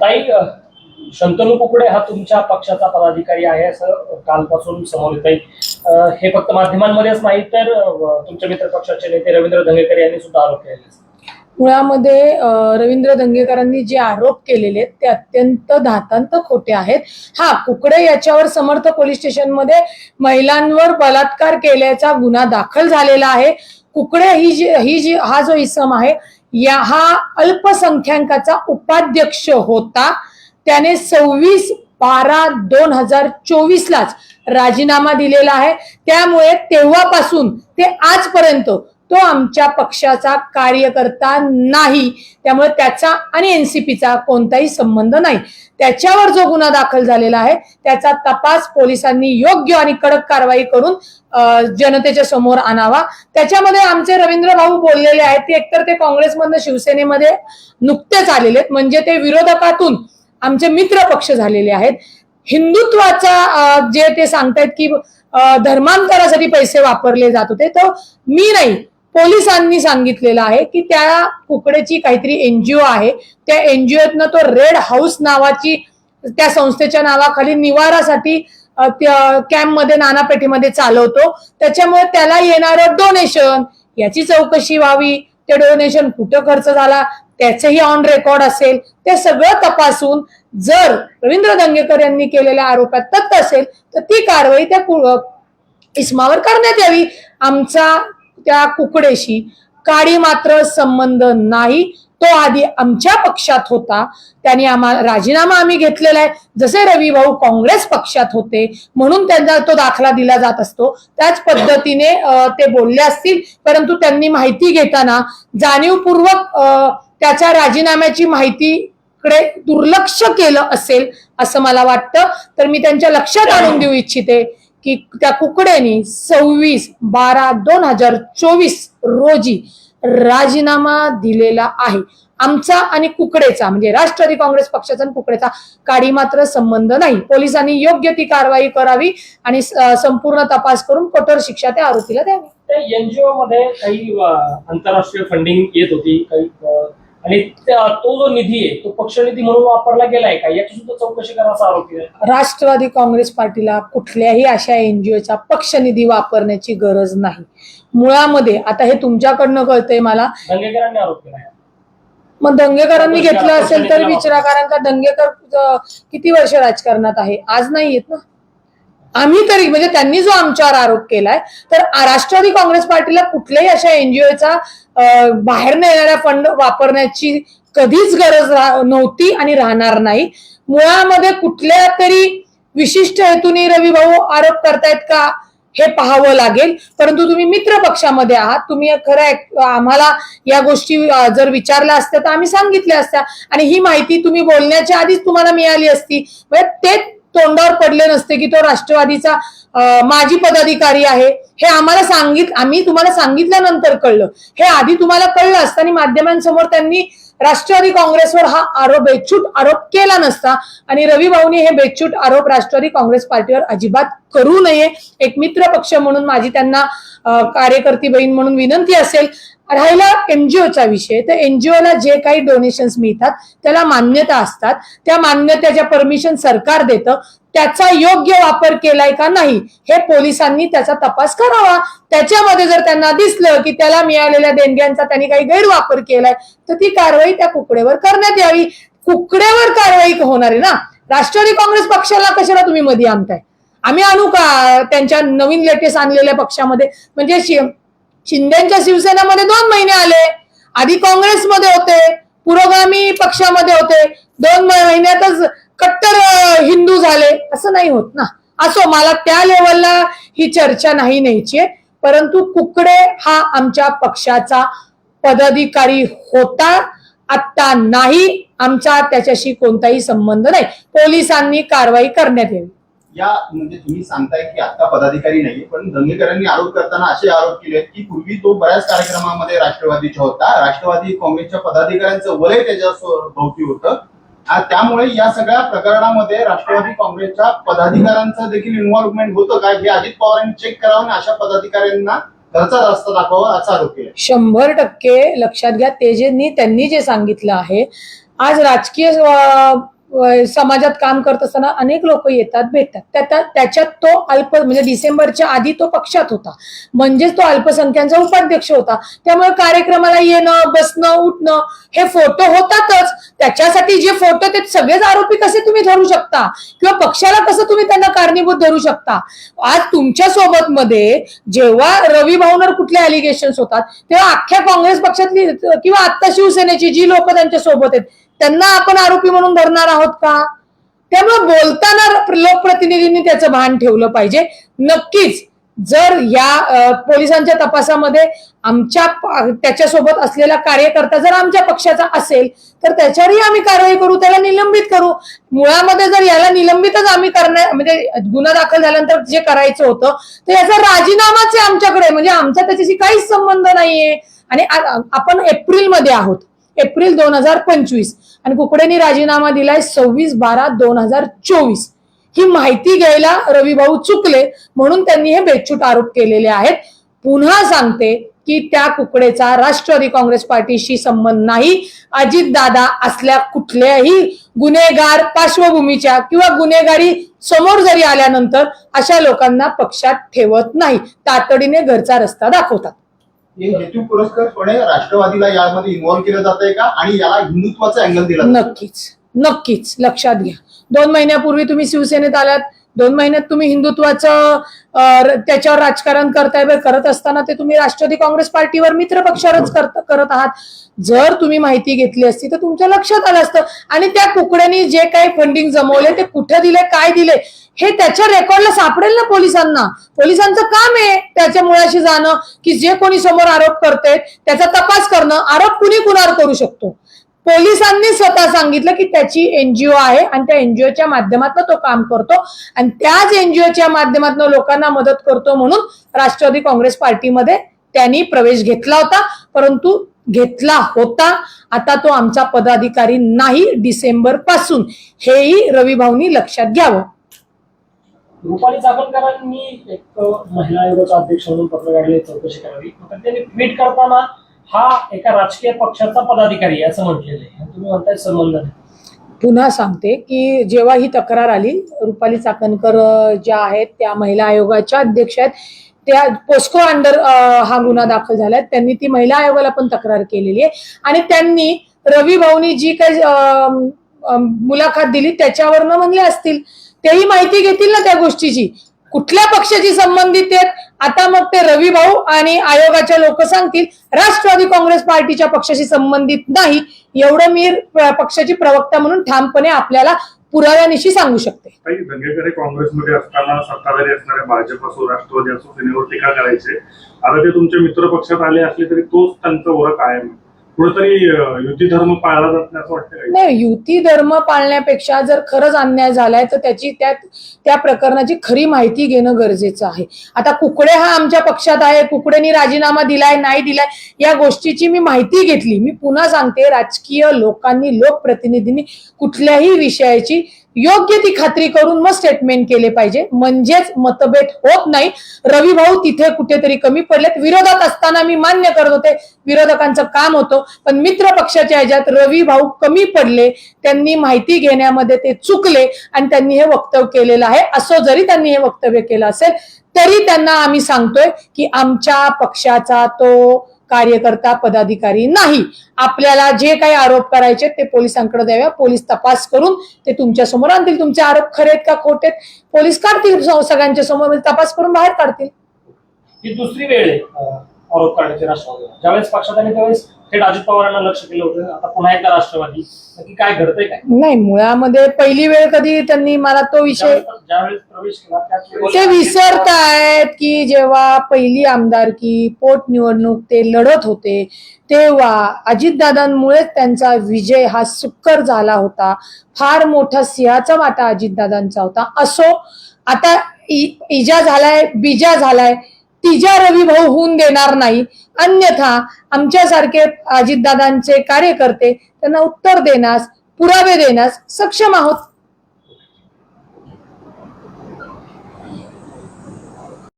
ताई अ, शंतनू कुकडे हा तुमच्या पक्षाचा पदाधिकारी आहे असं कालपासून समोर येत आहे हे फक्त माध्यमांमध्येच नाही तर तुमच्या मित्र पक्षाचे नेते रवींद्र धंगेकर यांनी सुद्धा आरोप केले मुळामध्ये रवींद्र दंगेकरांनी जे आरोप केलेले आहेत ते अत्यंत धातांत खोटे आहेत. हा कुकडे याच्यावर समर्थ पोलीस स्टेशनमध्ये महिलांवर बलात्कार केल्याचा गुन्हा दाखल झालेला आहे. कुकडे ही जी ही जी हा जो इसम आहे या हा अल्पसंख्याकाचा उपाध्यक्ष होता. त्याने सव्वीस बारा दोन हजार चोवीस लाच राजीनामा दिलेला आहे. त्यामुळे तेव्हापासून ते आजपर्यंत तो आमच्या पक्षाचा कार्यकर्ता नाही. त्यामुळे त्याचा आणि एनसीपीचा कोणताही संबंध नाही. त्याच्यावर जो गुन्हा दाखल झालेला आहे त्याचा तपास पोलिसांनी योग्य आणि कडक कारवाई करून जनतेच्या समोर आणावा. त्याच्यामध्ये आमचे रवींद्र भाऊ बोललेले आहेत ते एकतर ते काँग्रेसमधनं शिवसेनेमध्ये नुकतेच आलेले आहेत. म्हणजे ते विरोधकातून आमचे मित्र पक्ष झालेले आहेत. हिंदुत्वाचा जे ते सांगतायत की धर्मांतरासाठी पैसे वापरले जात होते तर मी नाही. पोलिसांनी सांगितलेलं आहे की त्या कुकडेची काहीतरी एनजीओ आहे. त्या एनजीओतनं तो रेड हाऊस नावाची त्या संस्थेच्या नावाखाली निवारासाठी कॅम्पमध्ये नानापेठीमध्ये चालवतो. त्याच्यामुळे त्याला येणारं डोनेशन याची चौकशी व्हावी. ते डोनेशन कुठं खर्च झाला त्याचंही ऑन रेकॉर्ड असेल. ते सगळं तपासून जर रवींद्र दंगेकर यांनी केलेल्या आरोपात तथ्य असेल तर ती कारवाई त्या इस्मावर करण्यात यावी. आमचा त्या कुकडेशी काळी मात्र संबंध नाही. तो आधी आमच्या पक्षात होता. त्यांनी आम्हाला राजीनामा आम्ही घेतलेला आहे. जसे रवी भाऊ काँग्रेस पक्षात होते म्हणून त्यांना तो दाखला दिला जात असतो. त्याच पद्धतीने ते बोलले असतील. परंतु त्यांनी माहिती घेताना जाणीवपूर्वक त्याच्या राजीनाम्याची माहिती कडे दुर्लक्ष केलं असेल असं मला वाटतं. तर मी त्यांच्या लक्षात आणून देऊ इच्छिते. की त्या कुकड्यांनी सव्वीस बारा दोन हजार चोवीस रोजी राजीनामा दिलेला आहे. आमचा आणि कुकडेचा म्हणजे राष्ट्रवादी काँग्रेस पक्षाचा आणि कुकडेचा काडी मात्र संबंध नाही. पोलिसांनी योग्य ती कारवाई करावी आणि संपूर्ण तपास करून कठोर शिक्षा त्या आरोपीला द्यावी. एनजीओ मध्ये काही आंतरराष्ट्रीय फंडिंग येत होती काही आणि तो जो निधी आहे तो पक्षनिधी म्हणून वापरला गेलाय का? याची सुद्धा चौकशी करायचा आरोपी आहे. राष्ट्रवादी काँग्रेस पार्टीला कुठल्याही अशा एनजीओचा पक्षनिधी वापरण्याची गरज नाही. मुळामध्ये आता हे तुमच्याकडनं कळतंय मला. धंगेकरांनी आरोप केला मग दंगेकरांनी घेतलं असेल तर विचारा कारण का दंगेकर किती वर्ष राजकारणात आहे? आज नाही येत ना? आम्ही तरी म्हणजे त्यांनी जो आमच्यावर आरोप केलाय तर राष्ट्रवादी काँग्रेस पार्टीला कुठल्याही अशा एनजीओचा बाहेर येणाऱ्या फंड वापरण्याची कधीच गरज नव्हती आणि राहणार नाही. मुळामध्ये कुठल्या तरी विशिष्ट हेतूने रवी भाऊ आरोप करतायत का हे पाहावं लागेल. परंतु तुम्ही मित्र पक्षामध्ये आहात तुम्ही खरं आम्हाला या गोष्टी जर विचारल्या असत्या तर आम्ही सांगितल्या असत्या. आणि ही माहिती तुम्ही बोलण्याच्या आधीच तुम्हाला मिळाली असती. म्हणजे ते तोंडावर पडले नसते की तो राष्ट्रवादीचा माजी पदाधिकारी आहे. हे आम्हाला सांगित आम्ही तुम्हाला सांगितल्यानंतर कळलं. हे आधी तुम्हाला कळलं असतं आणि माध्यमांसमोर त्यांनी राष्ट्रवादी काँग्रेसवर हा आरोप बेछूट आरोप केला नसता. आणि रवी भाऊनी हे बेछूट आरोप राष्ट्रवादी काँग्रेस पार्टीवर अजिबात करू नये. एक मित्र पक्ष म्हणून माझी त्यांना कार्यकर्ती बहीण म्हणून विनंती असेल. राहिला एनजीओचा विषय. तर एनजीओला जे काही डोनेशन्स मिळतात त्याला मान्यता असतात. त्या मान्यतेच्या परमिशन सरकार देतं. त्याचा योग्य वापर केलाय का नाही हे पोलिसांनी त्याचा तपास करावा. त्याच्यामध्ये जर त्यांना दिसलं की त्याला मिळालेल्या देणग्यांचा त्यांनी काही गैरवापर केलाय तर ती कारवाई त्या कुकडेवर करण्यात यावी. कुकडेवर कारवाई होणार आहे ना? राष्ट्रवादी काँग्रेस पक्षाला कशाला तुम्ही मध्ये आणताय? आम्ही आणू का? त्यांच्या नवीन लेटेस्ट आणलेल्या पक्षामध्ये. म्हणजे शिंदेच्या शिवसेनेमध्ये दोन महिने आले. आधी काँग्रेसमध्ये होते. पुरोगामी पक्षामध्ये होते. दोन महिन्यातच कट्टर हिंदू झाले. असं नाही होत ना. असो मला त्या लेवलला ही चर्चा नाही न्यायची परंतु कुकडे हा आमच्या पक्षाचा पदाधिकारी होता आता नाही. आमचा त्याच्याशी कोणताही संबंध नाही. पोलिसांनी कारवाई करण्यात यावी. या म्हणजे तुम्ही सांगताय की आता पदाधिकारी नाहीये पण दंगेकरांनी आरोप करताना असे आरोप केले आहेत की पूर्वी तो बऱ्याच कार्यक्रमामध्ये राष्ट्रवादीचा होता. राष्ट्रवादी काँग्रेसच्या पदाधिकाऱ्यांचं वलय त्याच्या भोवती होतं. त्यामुळे या सगळ्या प्रकरणामध्ये राष्ट्रवादी काँग्रेसच्या पदाधिकाऱ्यांचं देखील इन्व्हॉल्वमेंट होतं काय हे अजित पवारांनी चेक करावं आणि अशा पदाधिकाऱ्यांना घरचा रस्ता दाखवावा असा आरोप केला शंभर टक्के लक्षात घ्या. ते जे त्यांनी जे सांगितलं आहे आज राजकीय समाजात काम करत असताना अनेक लोक येतात भेटतात. त्यात- त्याच्यात तो अल्प म्हणजे डिसेंबरच्या आधी तो पक्षात होता. म्हणजेच तो अल्पसंख्यांचा उपाध्यक्ष होता. त्यामुळे कार्यक्रमाला येणं बसणं उठणं हे फोटो होतातच. त्याच्यासाठी जे फोटो ते सगळेच आरोपी कसे तुम्ही धरू शकता? किंवा पक्षाला कसं तुम्ही त्यांना कारणीभूत धरू शकता? आज तुमच्यासोबत मध्ये जेव्हा रवी भाऊनर कुठले अलिगेशन्स होतात तेव्हा अख्ख्या काँग्रेस पक्षातली किंवा आता शिवसेनेची जी लोक त्यांच्यासोबत आहेत त्यांना आपण आरोपी म्हणून धरणार आहोत का? त्यामुळे बोलताना लोकप्रतिनिधींनी त्याचं भान ठेवलं पाहिजे. नक्कीच जर या पोलिसांच्या तपासामध्ये आमच्या त्याच्यासोबत असलेला कार्यकर्ता जर आमच्या पक्षाचा असेल तर त्याच्यावरही आम्ही कारवाई करू त्याला निलंबित करू. मुळामध्ये जर याला निलंबितच आम्ही करणार म्हणजे गुन्हा दाखल झाल्यानंतर जे करायचं होतं तर याचा राजीनामाच आहे आमच्याकडे. म्हणजे आमचा त्याच्याशी काहीच संबंध नाहीये. आणि आपण एप्रिलमध्ये आहोत. एप्रिल दोन हजार पंचवीस. आणि कुकडेनी राजीनामा दिलाय सव्वीस बारा दोन हजार चोवीस. ही माहिती घ्यायला रविभाऊ चुकले म्हणून त्यांनी हे बेचूट आरोप केलेले आहेत. पुन्हा सांगते की त्या कुकडेचा राष्ट्रवादी काँग्रेस पार्टीशी संबंध नाही. अजितदादा असल्या कुठल्याही गुन्हेगार पार्श्वभूमीच्या किंवा गुन्हेगारी समोर जरी आल्यानंतर अशा लोकांना पक्षात ठेवत नाही. तातडीने घरचा रस्ता दाखवतात. हेतू पुरस्कारपणे राष्ट्रवादीला यामध्ये इन्व्हॉल्व्ह केलं जात आहे का? आणि याला हिंदुत्वाचा अँगल दिला नक्कीच. नक्कीच. लक्षात घ्या. दोन महिन्यापूर्वी तुम्ही शिवसेनेत आलात दोन महिन्यात तुम्ही हिंदुत्वाचं त्याच्यावर राजकारण करताय करत असताना ते तुम्ही राष्ट्रवादी काँग्रेस पार्टीवर मित्र पक्षावरच करत करत आहात. जर तुम्ही माहिती घेतली असती तर तुमच्या लक्षात आलं असतं. आणि त्या कुकड्यांनी जे काही फंडिंग जमवले ते कुठे दिले काय दिले हे त्याच्या रेकॉर्डला सापडेल ना पोलिसांना. पोलिसांचं काम आहे त्याच्या मुळाशी जाणं की जे कोणी समोर आरोप करते त्याचा तपास करणं आरोप कुणी कुणावर करू शकतो? पोलिसांनी स्वतः सांगितलं की त्याची एनजीओ आहे आणि त्या एनजीओच्या माध्यमातून तो काम करतो. आणि त्याच एनजीओच्या माध्यमातून लोकांना मदत करतो म्हणून राष्ट्रवादी काँग्रेस पार्टीमध्ये त्यांनी प्रवेश घेतला होता. परंतु घेतला होता. आता तो आमचा पदाधिकारी नाही. डिसेंबरपासून हेही रवी भाऊनी लक्षात घ्यावं. रुपाली चाकणकरांनी एक महिला आयोगाचा अध्यक्ष म्हणून पत्र काढले चौकशी करावी. त्यांनी ट्विट करताना हा एका राजकीय पक्षाचा पदाधिकारी आहे असं म्हटलेलं आहे. आणि तुम्ही म्हणताय संबंध नाही. पुन्हा सांगते की जेव्हा ही तक्रार आली रुपाली चाकणकर ज्या आहेत त्या महिला आयोगाच्या अध्यक्ष आहेत त्या पोस्को अंडर अ, हा गुन्हा दाखल झालाय. त्यांनी ती महिला आयोगाला पण तक्रार केलेली आहे. आणि त्यांनी रवी भाऊनी जी काही मुलाखत दिली त्याच्यावरनं म्हणले असतील. तेही माहिती घेतील ना त्या गोष्टीची. कुठल्या पक्षाशी संबंधित आहेत? आता मग ते रवी भाऊ आणि आयोगाच्या लोक सांगतील राष्ट्रवादी काँग्रेस पार्टीच्या पक्षाशी संबंधित नाही. एवढं मी पक्षाची प्रवक्ता म्हणून ठामपणे आपल्याला पुराव्यानिशी सांगू शकते. काही दंगेकरी काँग्रेसमध्ये असताना सत्ताधारी असणारे भाजप असो राष्ट्रवादी असो सेनेवर टीका करायचे. आता ते तुमच्या मित्र पक्षात आले असले तरी तोच त्यांचा ओळख कायम आहे. कुठेतरी युती धर्म पाळला जात नाही असं वाटतं नाही युती धर्म पाळण्यापेक्षा जर खरंच अन्याय झालाय तर त्याची त्या त्या प्रकरणाची खरी माहिती घेणं गरजेचं आहे. आता कुकडे हा आमच्या पक्षात आहे कुकडेनी राजीनामा दिलाय नाही दिलाय या गोष्टीची मी माहिती घेतली. मी पुन्हा सांगते राजकीय लोकांनी लोकप्रतिनिधींनी कुठल्याही विषयाची योग्य ती खात्री करून मग स्टेटमेंट केले पाहिजे. म्हणजेच मतभेद होत नाही. रवी भाऊ तिथे कुठेतरी कमी पडलेत. विरोधात असताना मी मान्य करत होते. विरोधकांचं काम होतं. पण मित्र पक्षाच्या ह्याच्यात रवी भाऊ कमी पडले. त्यांनी माहिती घेण्यामध्ये ते चुकले आणि त्यांनी हे वक्तव्य केलेलं आहे. असं जरी त्यांनी हे वक्तव्य केलं असेल तरी त्यांना आम्ही सांगतोय की आमच्या पक्षाचा तो कार्यकर्ता पदाधिकारी नाही. आपल्याला जे काही आरोप करायचे ते पोलिसांकडे द्याव्या पोलीस तपास करून ते तुमच्यासमोर आणतील. तुमचे आरोप खरे आहेत का खोटे पोलीस काढतील सगळ्यांच्या समोर म्हणजे तपास करून बाहेर काढतील. ही दुसरी वेळ आहे आरोप करण्याची राष्ट्रवादी ज्यावेळेस पक्षात आले त्यावेळेस थेट अजित पवारांना लक्ष केलं होतं. आता पुन्हा एकदा राष्ट्रवादी. नक्की काय घडतंय काय? नाही मुळामध्ये पहिली वेळ कधी त्यांनी मला तो विषय ज्यावेळेस ज्यावेळेस प्रवेश केला त्याच वेळेस ते विसरतायत की जेव्हा पहिली आमदारकी पोटनिवडणूक ते लढत होते तेव्हा अजितदादांमुळेच त्यांचा विजय हा सुकर झाला होता. फार मोठा सिंहाचा वाटा अजितदादांचा होता. असो आता इ- इजा झालाय बिजा झालाय. तिजा रवी भाऊ होऊन देणार नाही. अन्यथा आमच्यासारखे अजितदादांचे कार्यकर्ते त्यांना उत्तर देण्यास पुरावे देण्यास सक्षम आहोत.